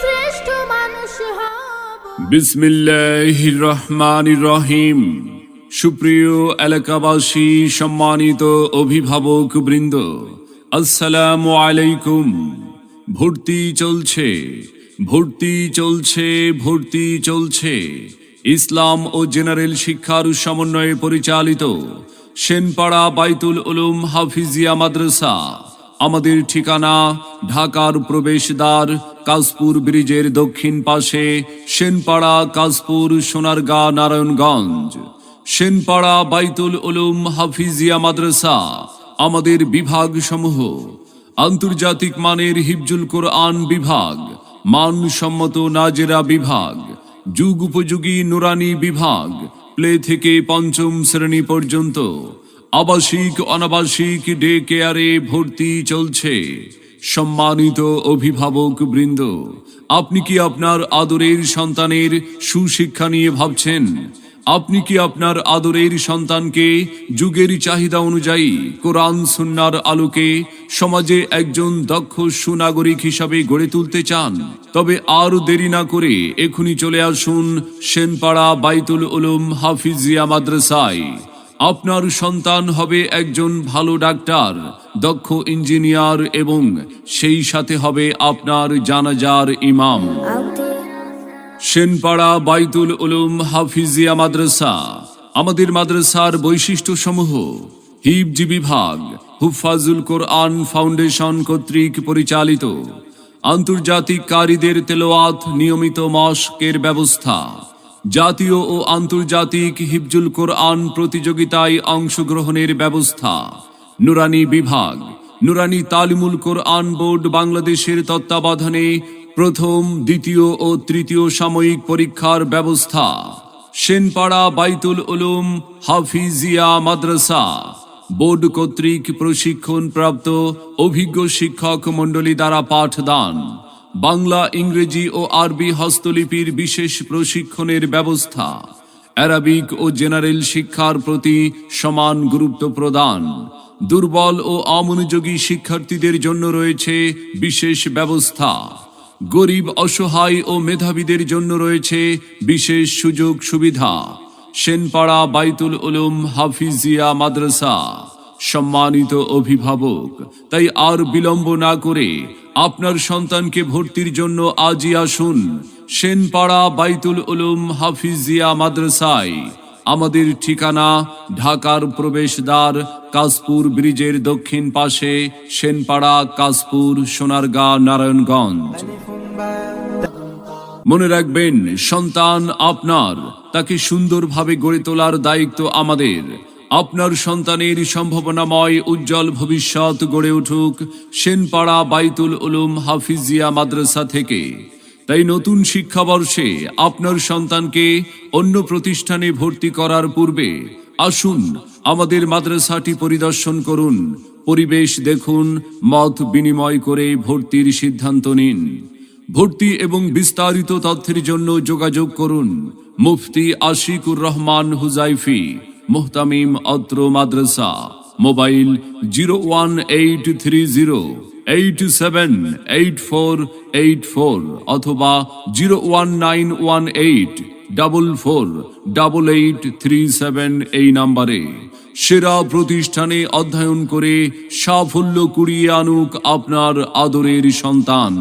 শ্রেষ্ঠ রহমান রহিম সুপ্রিয় এলাকাবাসী, সম্মানিত অভিভাবক বৃন্দ, আসসালামু আলাইকুম। ভর্তি চলছে ভর্তি চলছে ভর্তি চলছে। ইসলাম ও জেনারেল শিক্ষার সমন্বয়ে পরিচালিত সেনপাড়া বাইতুল উলুম হাফিজিয়া মাদ্রাসা। আমাদের ঠিকানা ঢাকার প্রবেশদ্বার কাশপুর ব্রিজের দক্ষিণ পাশে সেনপাড়া কাশপুর সোনারগাঁ নারায়ণগঞ্জ। সেনপাড়া বাইতুল উলুম হাফিজিয়া মাদ্রাসা, আমাদের বিভাগ সমূহ আন্তর্জাতিক মানের হিফজুল কোরআন বিভাগ, মানসম্মত নাজেরা বিভাগ, যুগ উপযোগী নুরানি বিভাগ, প্লে থেকে পঞ্চম শ্রেণি পর্যন্ত। আবাসিক, অনাবাসিক ডে কেয়ারে ভর্তি চলছে। সম্মানিত অভিভাবক বৃন্দ, আপনি কি আপনার আদরের সন্তানের সুশিক্ষা নিয়ে ভাবছেন? আপনি কি আপনার আদরের সন্তানকে যুগের চাহিদা অনুযায়ী কোরআন সুন্নার আলোকে সমাজে একজন দক্ষ সুনাগরিক হিসাবে গড়ে তুলতে চান? তবে আর দেরি না করে এখনই চলে আসুন সেনপাড়া বাইতুল উলুম হাফিজিয়া মাদ্রাসায়। আপনার সন্তান হবে একজন ভালো ডাক্তার, দক্ষ ইঞ্জিনিয়ার এবং সেই সাথে হবে আপনার জানাজার ইমাম। সেনপাড়া বাইতুল উলুম হাফিজিয়া মাদ্রাসা, আমাদের মাদ্রাসার বৈশিষ্ট্য সমূহ হিবজি বিভাগ, হুফাজুল কোরআন ফাউন্ডেশন কর্তৃক পরিচালিত আন্তর্জাতিক কারীদের তেলোয়াত নিয়মিত মস্কের ব্যবস্থা। জাতীয় ও আন্তর্জাতিক হিফজুল কোরআন প্রতিযোগিতায় অংশগ্রহণের ব্যবস্থা। নুরানি বিভাগ। নুরানি তালিমুল কোরআন বোর্ড বাংলাদেশের তত্ত্বাবধানে প্রথম, দ্বিতীয় ও তৃতীয় সাময়িক পরীক্ষার ব্যবস্থা। সেনপাড়া বাইতুল উলুম হাফিজিয়া মাদ্রাসা। বোর্ড কর্তৃক প্রশিক্ষণ প্রাপ্ত অভিজ্ঞ শিক্ষক মণ্ডলী দ্বারা পাঠদান। বাংলা, ইংরেজি ও আরবি হস্তলিপির বিশেষ প্রশিক্ষণের ব্যবস্থা। অ্যারাবিক ও জেনারেল শিক্ষার প্রতি সমান গুরুত্ব প্রদান। দুর্বল ও অমনোযোগী শিক্ষার্থীদের জন্য রয়েছে বিশেষ ব্যবস্থা। গরিব, অসহায় ও মেধাবীদের জন্য রয়েছে বিশেষ সুযোগ সুবিধা। সেনপাড়া বাইতুল উলুম হাফিজিয়া মাদ্রাসা। সম্মানিত অভিভাবক, তাই আর বিলম্ব না করে আপনার সন্তানকে ভর্তির জন্য আজই আসুন। সেনপাড়া বাইতুল উলুম হাফিজিয়া মাদ্রাসায়। আমাদের ঠিকানা ঢাকার প্রবেশদ্বার কাশপুর ব্রিজের দক্ষিণ পাশে সেনপাড়া কাশপুর সোনারগাঁ নারায়ণগঞ্জ। মনে রাখবেন, সন্তান আপনার। তাকে সুন্দরভাবে গড়ে তোলার দায়িত্ব আমাদের। আপনার সন্তানের সম্ভাবনাময় উজ্জ্বল ভবিষ্যৎ গড়ে উঠুক সেনপাড়া বাইতুল উলুম হাফিজিয়া মাদ্রাসা থেকে। তাই নতুন শিক্ষাবর্ষে আপনার সন্তানকে অন্য প্রতিষ্ঠানে ভর্তি করার পূর্বে আসুন আমাদের মাদ্রাসাটি পরিদর্শন করুন, পরিবেশ দেখুন, মত বিনিময় করে ভর্তির সিদ্ধান্ত নিন। ভর্তি এবং বিস্তারিত তথ্যের জন্য যোগাযোগ করুন, মুফতি আশিকুর রহমান হুজাইফি। মোহতামিম অত্র মাদ্রাসা, mobile zero one eight three zero, eight seven eight four eight four অথবা zero one nine one eight double four double eight three seven এই নাম্বারে। সেরা প্রতিষ্ঠানে অধ্যয়ন করে সাফল্য কুড়িয়ে আনুক আপনার আদরের সন্তান।